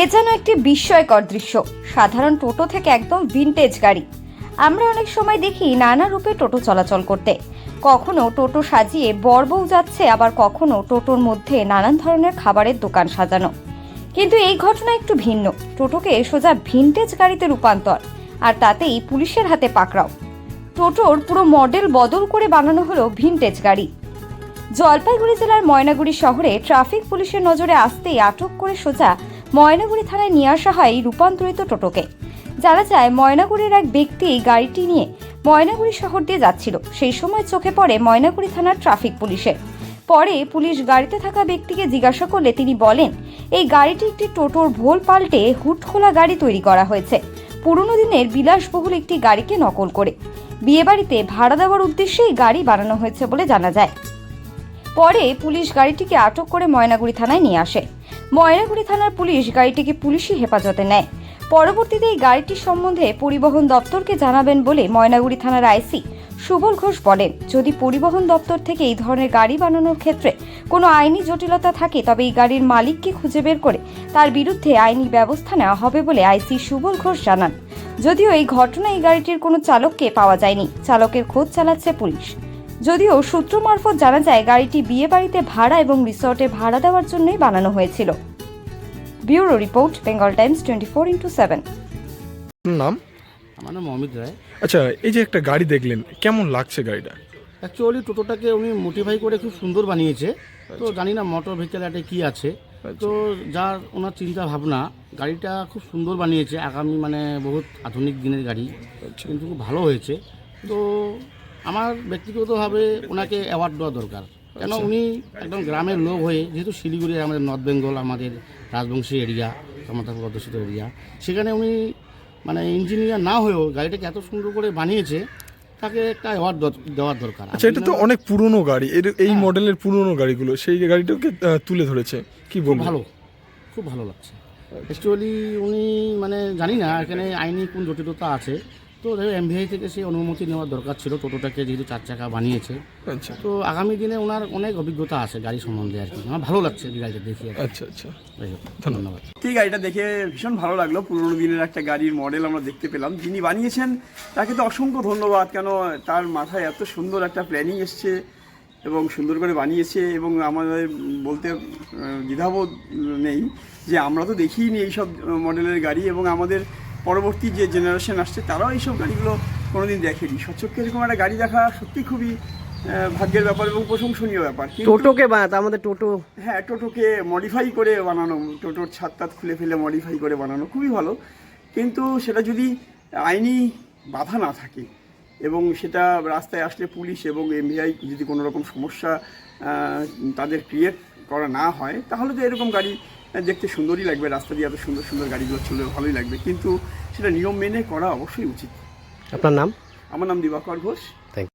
এ যেন একটি বিস্ময়কর দৃশ্য। সাধারণ টোটো থেকে একদম ভিনটেজ গাড়ি। আমরা অনেক সময় দেখি নানা রূপে টোটো চলাচল করতে। কখনো টোটো সাজিয়ে বরবউ যাচ্ছে, আবার কখনো টোটোর মধ্যে নানান ধরনের খাবারের দোকান সাজানো। কিন্তু এই ঘটনা একটু ভিন্ন। টোটোকে সোজা ভিনটেজ গাড়িতে রূপান্তর, আর তাতেই পুলিশের হাতে পাকড়াও। টোটোর পুরো মডেল বদল করে বানানো হলো ভিনটেজ গাড়ি। জলপাইগুড়ি জেলার ময়নাগুড়ি শহরে ট্রাফিক পুলিশের নজরে আসতেই আটক করে সোজা ময়নাগুড়ি থানায় নিয়ে আসা হয় রূপান্তরিত টোটোকে। জানা যায়, ময়নাগুড়ির এক ব্যক্তি গাড়িটি নিয়ে ময়নাগুড়ি শহর দিয়ে যাচ্ছিল। সেই সময় চোখে পড়ে ময়নাগুড়ি থানার ট্রাফিক পুলিশের। পরে পুলিশ গাড়িতে থাকা ব্যক্তিকে জিজ্ঞাসা করলে তিনি বলেন, এই গাড়িটি একটি টোটোর ভোল পাল্টে হুট খোলা গাড়ি তৈরি করা হয়েছে। পুরনো দিনের বিলাসবহুল একটি গাড়িকে নকল করে। বিয়েবাড়িতে ভাড়া দেওয়ার উদ্দেশ্যে গাড়ি বানানো হয়েছে বলে জানা যায়। পরে পুলিশ গাড়িটিকে আটক করে ময়নাগুড়ি থানায় নিয়ে আসে। ময়নাগুড়ি থানার পুলিশ গাড়িটিকে পুলিশি হেফাজতে নেয়। পরবর্তীতে এই গাড়িটির সম্বন্ধে পরিবহন দপ্তরকে জানাবেন বলে ময়নাগুড়ি থানার আইসি সুবল ঘোষ বলেন, যদি পরিবহন দপ্তর থেকে এই ধরনের গাড়ি বানানোর ক্ষেত্রে কোনো আইনি জটিলতা থাকে, তবে এই গাড়ির মালিককে খুঁজে বের করে তার বিরুদ্ধে আইনি ব্যবস্থা নেওয়া হবে বলে আইসি সুবল ঘোষ জানান। যদিও এই ঘটনায় এই গাড়িটির কোনো চালককে পাওয়া যায়নি। চালকের খোঁজ চালাচ্ছে পুলিশ। যদিও সূত্র মারফত জানা যায় গাড়িটি বিয়ে বাড়িতে ভাড়া এবং রিসর্টে ভাড়া দেওয়ার জন্যই বানানো হয়েছিল। Bureau report Bengal Times twenty four into seven. নাম? আমার নাম অমিত রায়। আচ্ছা এই যে একটা গাড়ি দেখলেন কেমন লাগছে গাড়িটা? অ্যাকচুয়ালি টোটোটাকে উনি মোটিফাই করে খুব সুন্দর বানিয়েছে। তো জানি না মোটর ভেহিকেল একটা কী আছে। তো যার ওনার চিন্তা ভাবনা গাড়িটা খুব সুন্দর বানিয়েছে। আগামী মানে বহুত আধুনিক দিনের গাড়ি। কিন্তু খুব ভালো হয়েছে। তো আমার ব্যক্তিগতভাবে ওনাকে অ্যাওয়ার্ড দেওয়া দরকার। কেন উনি একদম গ্রামের লোক হয়ে যেহেতু শিলিগুড়ি আমাদের নর্থ বেঙ্গল আমাদের রাজবংশী এরিয়া ক্ষমতাপুর অধ্যুষিত এরিয়া সেখানে উনি মানে ইঞ্জিনিয়ার না হয়েও গাড়িটাকে এত সুন্দর করে বানিয়েছে তাকে একটা অ্যাওয়ার্ড দেওয়ার দরকার। আচ্ছা এটা তো অনেক পুরনো গাড়ি। এর এই মডেলের পুরনো গাড়িগুলো সেই গাড়িটাকে তুলে ধরেছে? কি বলব ভালো খুব ভালো লাগছে। অ্যাকচুয়ালি উনি মানে জানি না এখানে আইনি কোন জটিলতা আছে। তো এমভিআই থেকে সেই অনুমতি নেওয়ার দরকার ছিল টোটোটাকে যেহেতু চার চাকা বানিয়েছে। আচ্ছা। তো আগামী দিনে ওনার অনেক অভিজ্ঞতা আছে গাড়ি সম্বন্ধে আর কি। আমার ভালো লাগছে এই গাড়িটা দেখি আচ্ছা আচ্ছা। যাই হোক, ধন্যবাদ। এই গাড়িটা দেখে ভীষণ ভালো লাগল। পুরোনো দিনের একটা গাড়ির মডেল আমরা দেখতে পেলাম। যিনি বানিয়েছেন তাকে তো অসংখ্য ধন্যবাদ কেন তার মাথায় এত সুন্দর একটা প্ল্যানিং এসছে এবং সুন্দর করে বানিয়েছে এবং আমাদের বলতে দ্বিধাবোধ নেই যে আমরা তো দেখিনি এইসব মডেলের গাড়ি এবং আমাদের পরবর্তী যে জেনারেশন আসছে তারাও এইসব গাড়িগুলো কোনোদিন দেখেনি। সচক্ষে এরকম একটা গাড়ি দেখা সত্যি খুবই ভাগ্যের ব্যাপার এবং প্রশংসনীয় ব্যাপার। টোটোকে বানাতে আমাদের টোটো। হ্যাঁ টোটোকে মডিফাই করে বানানো টোটোর ছাদ খুলে ফেলে মডিফাই করে বানানো খুবই ভালো। কিন্তু সেটা যদি আইনি বাধা না থাকে এবং সেটা রাস্তায় আসলে পুলিশ এবং এমবিআই যদি কোনো রকম সমস্যা তাদের ক্রিয়েট করা না হয় তাহলে তো এরকম গাড়ি দেখতে সুন্দরই লাগবে রাস্তা দিয়ে এত সুন্দর সুন্দর গাড়িগুলো চলে ভালোই লাগবে। কিন্তু সেটা নিয়ম মেনে করা অবশ্যই উচিত। আপনার নাম? আমার নাম দিবাকর ঘোষ।